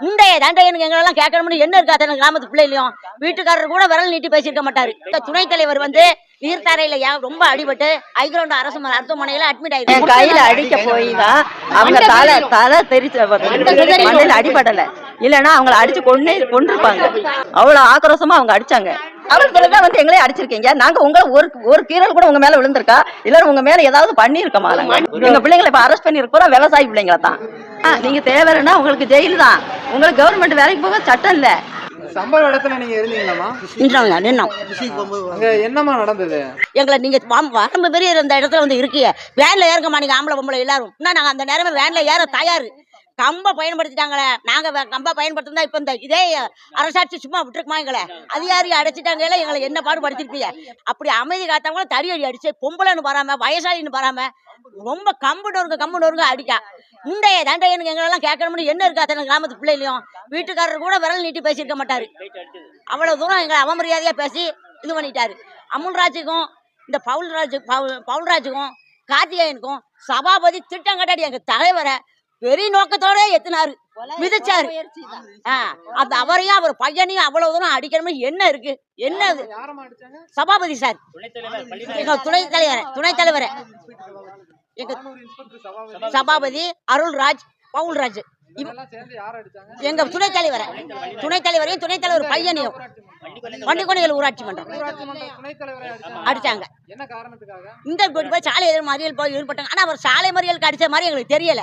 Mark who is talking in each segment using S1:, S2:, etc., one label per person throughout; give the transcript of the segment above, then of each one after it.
S1: முண்டைய தண்டையனுக்கு எங்களெல்லாம் கேட்கணும்னு என்ன இருக்கா அத்தனை கிராமத்து பிள்ளைலையும் வீட்டுக்காரர் கூட விரல் நீட்டி பேசியிருக்க மாட்டாரு. துணைத் தலைவர் வந்து நீர்த்தாரையில ரொம்ப அடிபட்டு ஐகிரவுண்ட் அரசு மருத்துவமனையில அட்மிட்
S2: என் கையில
S1: ஆயிருக்கு
S2: அடிக்க போய் தான் அவங்க தலை தலை தெரிச்சு அடிபடல. இல்லைன்னா அவங்கள அடிச்சு கொன்னே கொண்டிருப்பாங்க அவ்வளவு ஆக்ரோஷமா அவங்க அடிச்சாங்க. தான் வந்து எங்களே அடிச்சிருக்கீங்க. நாங்க உங்க ஒரு ஒரு கீரல் கூட உங்க மேல விழுந்திருக்கா? இல்ல உங்க மேல ஏதாவது பண்ணிருக்கோமா எங்க பிள்ளைங்களை இப்ப அரெஸ்ட் பண்ணி இருக்கிறோம் விவசாயி பிள்ளைங்கள தான். நீங்க தேவைன்னா உங்களுக்கு ஜெயில் தான். உங்களுக்கு கவர்மெண்ட் வேலைக்கு போக சட்டம் இல்ல.
S3: சம்பவ இடத்துல நீங்க
S1: நின்றோங்க நின்னோம்.
S3: என்னமா நடந்தது?
S1: எங்களை நீங்க வரம்பு பெரிய இந்த இடத்துல வந்து இருக்கீங்க. வேன்ல ஏறுங்கம்மா நீங்க ஆம்பளை பொம்பளை எல்லாரும். நாங்க அந்த நேரமே வேன்ல ஏற தயாரு. கம்ப பயன்படுத்திட்டாங்களே. நாங்க கம்பை கம்ப பயன்படுத்தினா இப்ப இந்த இதே அரசாட்சி சும்மா விட்டுருக்குமா எங்களை? அதிகாரி அடைச்சிட்டாங்களே எங்களை என்ன பாடுபடுத்திருப்பீங்க? அப்படி அமைதி காத்தவங்களும் தடி அடி அடிச்சு பொம்பளைன்னு பராம வயசாளின்னு வராம ரொம்ப கம்பு நொறுங்க கம்பு நொறுங்க அடிக்கா. முண்டைய தண்டையனுக்கு எங்களெல்லாம் கேட்கணும்னு என்ன இருக்கா அத்தனை கிராமத்து பிள்ளைலையும் வீட்டுக்காரர் கூட விரல் நீட்டி பேசியிருக்க மாட்டாரு. அவ்வளவு தூரம் எங்களை அவமரியாதையா பேசி இது பண்ணிட்டாரு. அமுல்ராஜுக்கும் இந்த பவுல்ராஜு பவுல் பவுல்ராஜுக்கும் கார்த்திகேயனுக்கும் சபாபதி திட்டம் கட்டாடி எங்கள் தலைவரை பெரிய நோக்கத்தோட எத்தினாரு மிதிச்சாரு. ஆ, அந்த அவரையும் அவர் பையனையும் அவ்வளவு தூரம் அடிக்கணும்னு என்ன இருக்கு? என்ன அது?
S3: யாரமா அடிச்சாங்க
S1: சபாபதி சார். எங்க துணை தலைவர் துணை தலைவர். எங்க
S3: சபாபதி
S1: சபாபதி அருள்ராஜ் பவுல்ராஜ். இவ-
S3: இவங்கெல்லாம் சேர்ந்து யார அடிச்சாங்க?
S1: எங்க துணை தலைவரை. துணை தலைவரையும் துணை தலைவர் பையனையும். வண்டிக்கொண்டைகள் ஊராட்சி மன்றம்.
S3: அடிச்சாங்க.
S1: அடிச்சாங்க.
S3: என்ன காரணத்துக்காக?
S1: இந்த போய் சாலை எதிர் மறியல் போய் ஈடுபட்டாங்க ஆனா அவர் சாலை மறியலுக்கு அடிச்ச மாதிரி எங்களுக்கு தெரியல.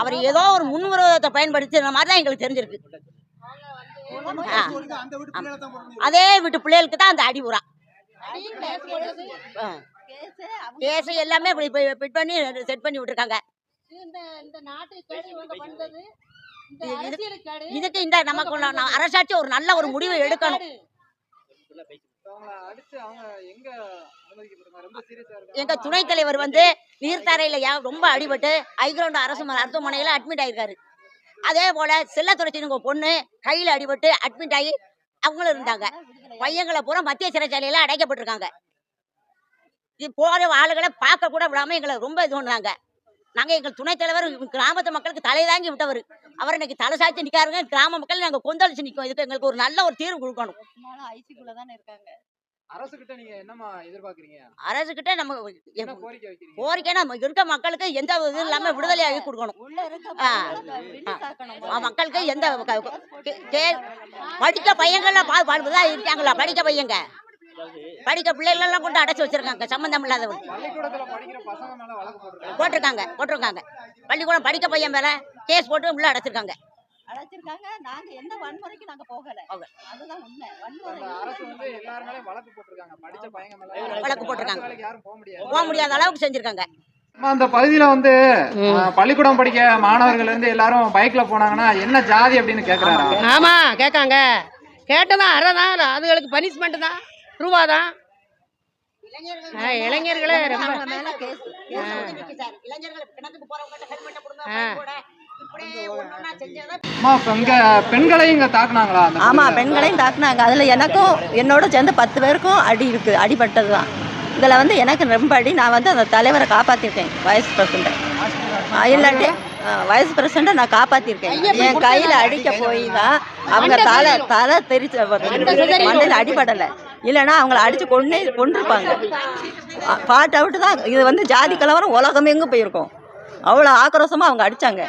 S1: அவர் ஏதோ ஒரு முன்விரோதத்தை பயன்படுத்தி மாதிரி தான் எங்களுக்கு தெரிஞ்சிருக்கு. அதே வீட்டு பிள்ளைகளுக்கு தான் அந்த அடி உரா. கேஸ் எல்லாமே இப்படி ஃபிட் பண்ணி செட் பண்ணி விட்டுருக்காங்க.
S4: இந்த இந்த இந்த
S1: இதுக்கு இந்த நமக்கு அரசாட்சி ஒரு நல்ல ஒரு முடிவை எடுக்கணும்.
S3: எங்க
S1: துணைத் தலைவர் வந்து நீர்த்தாரையில ரொம்ப அடிபட்டு ஐகிரவுண்ட் அரசு மருத்துவமனையில அட்மிட் ஆயிருக்காரு. அதே போல செல்லத்துறைச்சினுங்க பொண்ணு கையில அடிபட்டு அட்மிட் ஆகி அவங்களும் இருந்தாங்க. பையங்களை பூரா மத்திய சிறைச்சாலையில அடைக்கப்பட்டிருக்காங்க. இது போற ஆளுகளை பார்க்க கூட விடாம எங்களை ரொம்ப இது பண்ணாங்க நாங்க எங்கள் துணைத் தலைவர் கிராமத்து மக்களுக்கு தலை தாங்கி விட்டவர். அவர் இன்னைக்கு தலை சாய்ச்சி நிக்காருங்க. கிராம மக்கள் நாங்க கொந்தளிச்சு நிக்கோம். இதுக்கு எங்களுக்கு ஒரு நல்ல ஒரு தீர்வு கொடுக்கணும்.
S4: இருக்காங்க.
S3: அரசு கிட்ட நீங்க என்னமா எதிர்பார்க்கறீங்க?
S1: அரசு கிட்ட நம்ம
S3: என்ன கோரிக்கை வைக்கிறீங்க?
S1: கோரிக்கை நம்ம இருக்க மக்களுக்கு எந்த இது இல்லாம விடுதலையாகி கொடுக்கணும். மக்களுக்கு எந்த படிக்க பையங்கள்லாம் இருக்காங்களா படிக்க பையங்க? படிக்க பிள்ளைகள் எல்லாம் கொண்டு அடைச்சு வச்சிருக்காங்க. சம்பந்தம் இல்லாதவங்க.
S3: போட்டிருக்காங்க.
S1: போட்டிருக்காங்க பள்ளிக்கூடம் படிக்க பையன் மேல கேஸ் போட்டு உள்ள அடைச்சிருக்காங்க.
S4: அழைச்சிருக்காங்க நாங்க எந்த வன்முறைக்கு நாங்க போகல.
S1: போகல.
S4: அதுதான் உண்மை.
S3: அந்த
S4: வன்முறை
S3: அரசு வந்து எல்லார் மேலயும் வழக்கு போட்டிருக்காங்க. போக முடியாது.
S1: போக முடியாத அளவுக்கு செஞ்சிருக்காங்க.
S3: அந்த பகுதியில வந்து பள்ளிக்கூடம் படிக்க மாணவர்கள் இருந்து எல்லாரும் பைக்ல போனாங்கன்னா என்ன ஜாதி அப்படின்னு கேக்குறாங்க
S5: ஆமா கேட்காங்க. கேட்டதான் அரை தான் அதுகளுக்கு பனிஷ்மெண்ட் தான். ரூபா தான் இளைஞர்களே ரொம்ப.
S3: இங்க பெண்களையும்
S2: தாக்குனாங்க. அதுல எனக்கும் என்னோட சேர்ந்து பத்து பேருக்கும் அடி இருக்கு அடிபட்டது தான் இதுல வந்து எனக்கு ரொம்ப அடி. நான் வந்து அந்த தலைவரை காப்பாத்திருக்கேன் வைஸ் பிரசிடண்ட் இல்லாட்டி வைஸ் பிரசிடண்ட் நான் காப்பாத்திருக்கேன். என் கையில அடிக்க போய் தான் அவங்க தலை தலை தெரிச்சு மண்ணில் அடிபடல. இல்லைன்னா அவங்கள அடித்து கொண்டே கொண்டிருப்பாங்க பாட்டை விட்டு தான் இது வந்து ஜாதி கலவரம் உலகம் எங்கே போயிருக்கோம்? அவ்வளோ ஆக்ரோஷமாக அவங்க அடித்தாங்க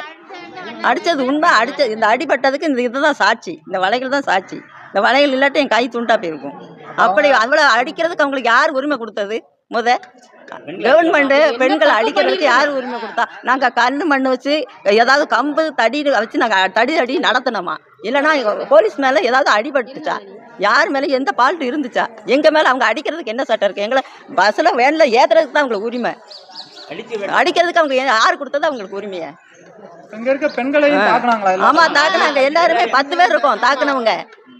S2: அடித்தது உண்மை அடித்த இந்த அடிபட்டதுக்கு இந்த இதுதான் சாட்சி. இந்த வலைகள் தான் சாட்சி. இந்த வலைகள் இல்லாட்டி என் கை துண்டா போயிருக்கும். அப்படி அவ்வளோ அடிக்கிறதுக்கு அவங்களுக்கு யார் உரிமை கொடுத்தது? முத கவர்மெண்ட்டு பெண்களை அடிக்கிறதுக்கு யார் உரிமை கொடுத்தா? நாங்கள் கல் மண் வச்சு ஏதாவது கம்பு தடி வச்சு நாங்கள் தடி அடி நடத்தினோமா இல்லைன்னா எங்க போலீஸ் மேலே ஏதாவது அடிபட்டுச்சா? யார் மேலே எந்த பால்ட்டு இருந்துச்சா? எங்கள் மேலே அவங்க அடிக்கிறதுக்கு என்ன சட்டம் இருக்குது எங்களை பஸ்ஸில் வேனில் ஏற்றுறதுக்கு தான் அவங்களுக்கு உரிமை. அடிக்கிறதுக்கு அவங்க யார் கொடுத்தது அவங்களுக்கு உரிமையை?
S3: இங்க இருக்க பெண்களையும் தாக்குனாங்களா எல்லாரும்?
S2: ஆமா தாக்குனாங்க. எல்லாருமே பத்து பேர் இருக்கோம் தாக்குனவங்க.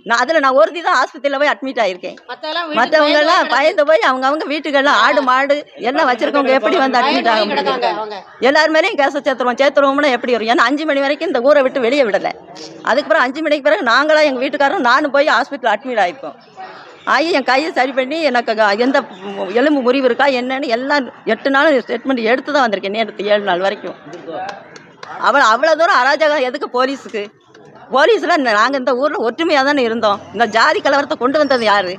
S2: நான் அதுல நான் ஒருத்தி தான் ஆஸ்பத்திரியில போய் அட்மிட் ஆயிருக்கேன். மற்றவங்க எல்லாம் பயந்து போய் அவங்க அவங்க வீட்டுக்கெல்லாம் ஆடு மாடு எல்லாம் வச்சிருக்கவங்க எப்படி வந்து அட்மிட் ஆக முடியும்? எல்லார் மேலேயும் கேஸை சேர்த்துருவோம் சேர்த்துருவோம்னா எப்படி வரும்? ஏன்னா அஞ்சு மணி வரைக்கும் இந்த ஊரை விட்டு வெளியே விடலை. அதுக்கப்புறம் அஞ்சு மணிக்கு பிறகு நாங்களா எங்கள் வீட்டுக்காரரும் நானும் போய் ஹாஸ்பிட்டல் அட்மிட் ஆகிப்போம் ஆகி என் கையை சரி பண்ணி எனக்கு எந்த எலும்பு முறிவு இருக்கா என்னன்னு எல்லாம் எட்டு நாள் ஸ்டேட்மெண்ட் எடுத்து தான் வந்திருக்கேன் நேற்று ஏழு நாள் வரைக்கும். அவ்வளோ அவ்வளோ தூரம் அராஜகம் எதுக்கு போலீஸுக்கு? போலீஸில் நாங்கள் இந்த ஊரில் ஒற்றுமையாக தானே இருந்தோம். இந்த ஜாதி கலவரத்தை கொண்டு வந்தது யார்?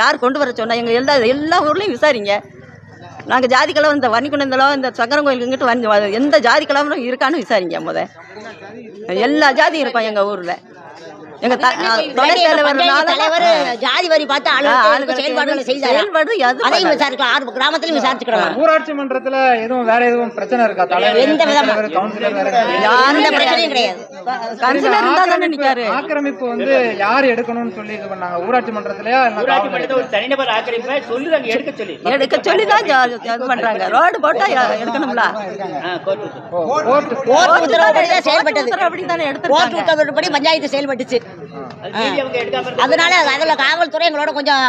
S2: யார் கொண்டு வர சொன்னால் எங்கள் எல்லா எல்லா ஊர்லேயும் விசாரிங்க. நாங்கள் ஜாதி கலவரம் இந்த வன்னிக்குணந்தலோ இந்த சங்கரன் கோயிலுக்கு வந்து எந்த ஜாதி கலவரம் இருக்கான்னு விசாரிங்க முத எல்லா ஜாதியும் இருக்கும் எங்கள் ஊரில். தலைவர்னால
S1: தலைவர் ஜாதி வரி பார்த்து
S2: ஆ,
S1: ஆளுநருக்கு
S2: ஆளுங்களுக்கு
S1: செயல்பாடுகளை செய்தார்
S2: செயல்பாடு
S1: அதையும். விசாரிக்கலாம் ஆறு கிராமத்திலையும் விசாரிச்சுக்கலாம்
S3: ஊராட்சி மன்றத்துல எதுவும் வேற எதுவும் பிரச்சனை இருக்கா தலைவர்
S1: எந்த விதமா-
S3: தலைவர், கவுன்சிலர் வேற எதுவும்?
S1: எந்த பிரச்சனையும் கிடையாது
S2: கன்சிலர் இருந்தா தானே
S3: ஆக்கிரமிப்பு-
S2: நிக்காரு
S3: ஆக்கிரமிப்பு வந்து யார் எடுக்கணும்னு சொல்லி இது பண்ணாங்க ஊராட்சி மன்றத்திலயா
S6: ஊராட்சி
S3: காவல்துறை?
S6: மன்றத்தை ஒரு தனிநபர் ஆக்கிரமிப்பை சொல்லுறாங்க எடுக்க சொல்லி
S2: எடுக்க சொல்லி தான் இது பண்றாங்க ரோடு போட்டா எடுக்கணும்ல
S3: கோர்ட்
S1: கோர்ட் உத்தரவுப்படி தான் செயல்பட்டது கோர்ட் உத்தரவுப்படி பஞ்சாயத்து செயல்பட்டுச்சு அதனால அதுல காவல்துறை எங்களோட கொஞ்சம்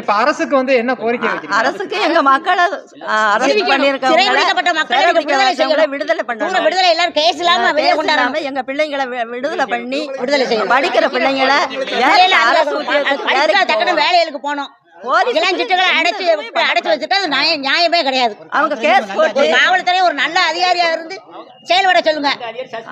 S3: இப்ப அரசுக்கு வந்து என்ன கோரிக்கை வைக்கிறீங்க?
S2: அரசுக்கு எங்க மக்களை
S1: சிறை விடுவிக்கப்பட்ட மக்களை விடுதலை
S2: பண்ணணும்.
S1: விடுதலை எல்லாரும் கேஸ் இல்லாம வெளியே
S2: இல்லாம எங்க பிள்ளைங்களை விடுதலை பண்ணி
S1: விடுதலை செய்யணும்.
S2: படிக்கிற பிள்ளைங்களை
S1: வேலையில
S2: அரசு.
S1: வேலைகளுக்கு போனோம் அடைச்சு அடைச்சு வச்சுட்டு அது நியாயம் நியாயமே கிடையாது.
S2: அவங்க கேஸ் போட்டு
S1: ஒரு காவல்துறை ஒரு நல்ல அதிகாரியா இருந்து செயல்பட சொல்லுங்க.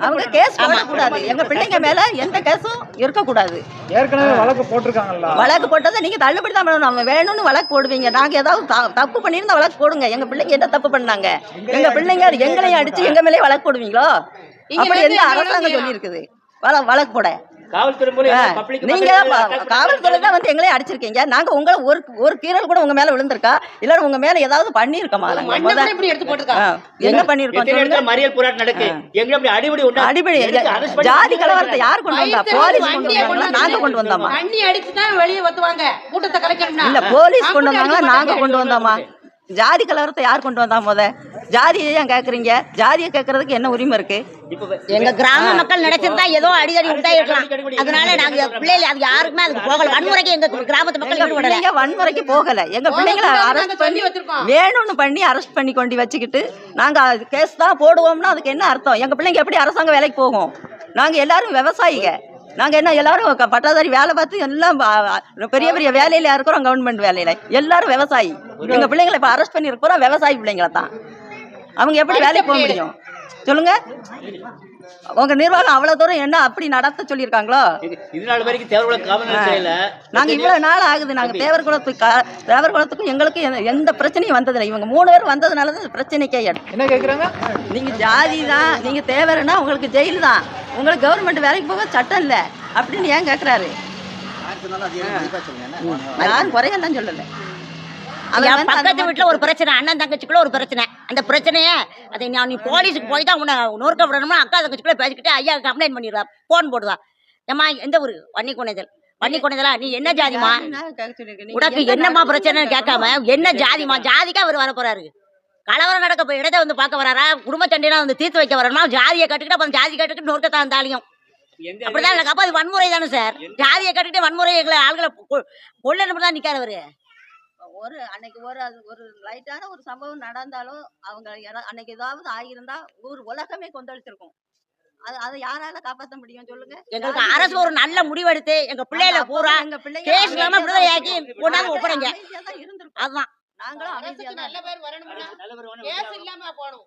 S2: அவங்க கேஸ் போடக்கூடாது. எங்க பிள்ளைங்க மேல எந்த கேஸும் இருக்கக்கூடாது.
S3: ஏற்கனவே வழக்கு போட்டிருக்காங்கல்ல.
S2: வழக்கு போட்டதை நீங்க தள்ளுபடி தான் பண்ணணும். நம்ம வேணும்னு வழக்கு போடுவீங்க. நாங்க ஏதாவது தப்பு பண்ணியிருந்தா வழக்கு போடுங்க. எங்க பிள்ளைங்க என்ன தப்பு பண்ணாங்க? எங்க பிள்ளைங்க எங்களையும் அடிச்சு எங்க மேலேயே வழக்கு போடுவீங்களோ? அப்படி எந்த அரசாங்கம்
S5: வேணாலும்
S2: சொல்லி இருக்குது வழக்கு போட. நீங்க காவல்துறை தான் வந்து எங்களே அடிச்சிருக்கீங்க. நாங்க உங்களை ஒரு ஒரு கீரல் கூட உங்க மேல விழுந்திருக்கா? இல்ல உங்க மேல ஏதாவது பண்ணிருக்கோமா எங்க பண்ணிருக்கோம்
S6: மறியல் போராட்டம் நடக்கு? எங்க அடிபடி
S2: ஜாதி கலவரத்தை யார் கொண்டு வந்தா? போலீஸ் கொண்டு வந்தாங்களா? நாங்க கொண்டு வந்தோமா?
S5: தண்ணி அடிச்சு தான் வெளியே வத்துவாங்க. கூட்டத்தை கலைக்கணும்னா.
S2: இல்ல போலீஸ் கொண்டு வந்தாங்களா? நாங்க. கொண்டு வந்தோமா? ஜாதி கலவரத்தை யார் கொண்டு வந்தா முத? ஜாதியை ஏன் கேக்குறீங்க? ஜாதியை கேக்குறதுக்கு என்ன உரிமை இருக்கு?
S1: எங்க கிராம மக்கள் நினைச்சிருந்தா ஏதோ அடிதடி உண்டா இருக்கலாம் அதனால நாங்க பிள்ளைகள் அது யாருக்குமே அதுக்கு போகல. வன்முறைக்கு எங்க கிராமத்து மக்கள் ஈடுபடல
S2: வன்முறைக்கு போகல. எங்க பிள்ளைங்களை அரெஸ்ட் பண்ணி. வேணும்னு பண்ணி அரெஸ்ட் பண்ணி கொண்டு வச்சுக்கிட்டு நாங்க கேஸ் தான் போடுவோம்னா அதுக்கு என்ன அர்த்தம்? எங்க பிள்ளைங்க எப்படி அரசாங்க வேலைக்கு போகும்? நாங்க எல்லாரும் விவசாயிங்க நாங்க என்ன எல்லாரும் பட்டாதாரி வேலை பார்த்து எல்லாம் பெரிய பெரிய வேலையில இருக்கிறோம்? கவர்மெண்ட் வேலையில. எல்லாரும் விவசாயி. எங்க பிள்ளைங்களை இப்ப அரெஸ்ட் பண்ணி இருக்கிறோம் விவசாயி பிள்ளைங்கள தான். அவங்க எப்படி வேலைக்கு போக முடியும்? சொல்லுங்க. உங்க நிர்வாகம் அவ்வளவு தூரம் என்ன அப்படி நடத்த சொல்லியிருக்காங்களோ?
S6: இது- இது நாள் வரைக்கும்
S2: நாங்க இவ்வளவு நாள் ஆகுது. நாங்க தேவர் குலத்துக்கு கா- தேவர் குலத்துக்கும் எங்களுக்கும் எந்த- எந்த பிரச்சனையும் வந்ததில்லை. இவங்க மூணு பேர் வந்ததுனால தான் பிரச்சனைக்கே
S3: என்ன கேக்குறாங்க?
S2: நீங்க ஜாதி தான். நீங்க தேவர்னா உங்களுக்கு ஜெயில் தான். உங்களுக்கு கவர்மெண்ட் வேலைக்கு போக சட்டம் இல்ல. அப்படின்னு ஏன் கேக்குறாரு? யாரும் குறையெல்லாம் சொல்லல.
S1: பக்கத்து வீட்டுல ஒரு பிரச்சனை. அண்ணன் தங்கச்சிக்குள்ள ஒரு பிரச்சனை. அந்த பிரச்சனைய அதை நான் நீ போலீஸுக்கு போய் தான் உன்னை நொறுக்க விடணும்னா அக்கா தங்கச்சிக்குள்ள பேசிக்கிட்டு ஐயா கம்ப்ளைண்ட் பண்ணிடுறா போன் போடுவா. ஏம்மா எந்த ஊரு? வன்னி குணைதல் வன்னி குணைதலா நீ என்ன ஜாதிமா உனக்கு என்னம்மா பிரச்சனைன்னு கேட்காம என்ன ஜாதிமா ஜாதிக்கா அவர் வர போறாரு. கலவரம் நடக்க போய் இடத்த வந்து பார்க்க வராரா? குடும்ப சண்டைனா வந்து தீர்த்து வைக்க வரணுமா ஜாதியை கட்டுக்கிட்டு அப்புறம் ஜாதி கட்டுக்கிட்டு நொறுக்கத்தான் இருந்தாலையும்
S6: எந்த
S1: அப்படிதான் எனக்கு அப்ப அது வன்முறை தானே சார்? ஜாதியை கட்டுக்கிட்டு வன்முறை எங்களை ஆள்களை கொ- கொல்லணும் தான் நிக்காரு அவரு.
S2: ஒரு அன்னைக்கு ஒரு அது ஒரு லைட்டான ஒரு சம்பவம் நடந்தாலும் அவங்க அன்னைக்கு ஏதாவது ஆகியிருந்தா ஊர் உலகமே கொந்தளிச்சிருக்கும். அது அதை யாரால காப்பாற்ற முடியும் சொல்லுங்க?
S1: எங்களுக்கு அரசு ஒரு நல்ல முடிவெடுத்து எங்க பிள்ளைகளை பூரா
S2: எங்க பிள்ளைங்க
S1: கேஸ் இல்லாம
S2: அமைதியா
S1: விடுதலை
S2: தான்
S1: ஆக்கி
S2: இருக்கோம்.
S1: கொண்டாந்து ஒப்படைங்க. அதுதான்.
S2: நாங்களும் அமைதியா
S5: நல்ல பேர். கேஸ் இல்லாம போகணும்.